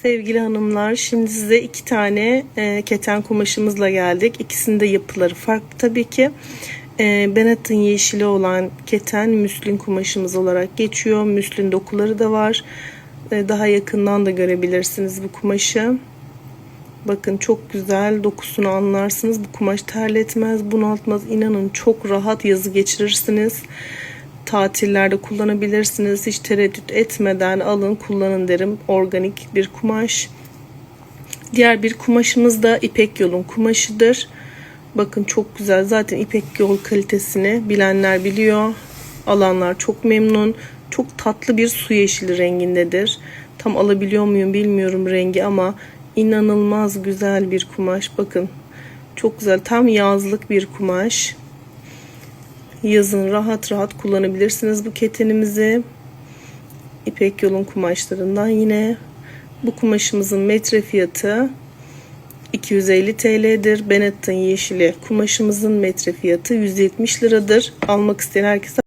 Sevgili hanımlar, şimdi size iki tane e, keten kumaşımızla geldik. İkisinin de yapıları farklı tabii ki. E, Bennett'ın yeşili olan keten müslin kumaşımız olarak geçiyor. Müslin dokuları da var. E, daha yakından da görebilirsiniz bu kumaşı. Bakın çok güzel dokusunu anlarsınız. Bu kumaş terletmez, bunaltmaz. İnanın çok rahat yazı geçirirsiniz. Tatillerde kullanabilirsiniz. Hiç tereddüt etmeden alın kullanın derim. Organik bir kumaş. Diğer bir kumaşımız da İpek Yol'un kumaşıdır. Bakın çok güzel. Zaten İpek Yol kalitesini bilenler biliyor. Alanlar çok memnun. Çok tatlı bir su yeşili rengindedir. Tam alabiliyor muyum bilmiyorum rengi ama inanılmaz güzel bir kumaş. Bakın çok güzel. Tam yazlık bir kumaş. Yazın rahat rahat kullanabilirsiniz bu ketenimizi. İpek yolun kumaşlarından yine bu kumaşımızın metre fiyatı 250 TL'dir. Bennett'ın yeşili kumaşımızın metre fiyatı 170 liradır. Almak isteyen herkese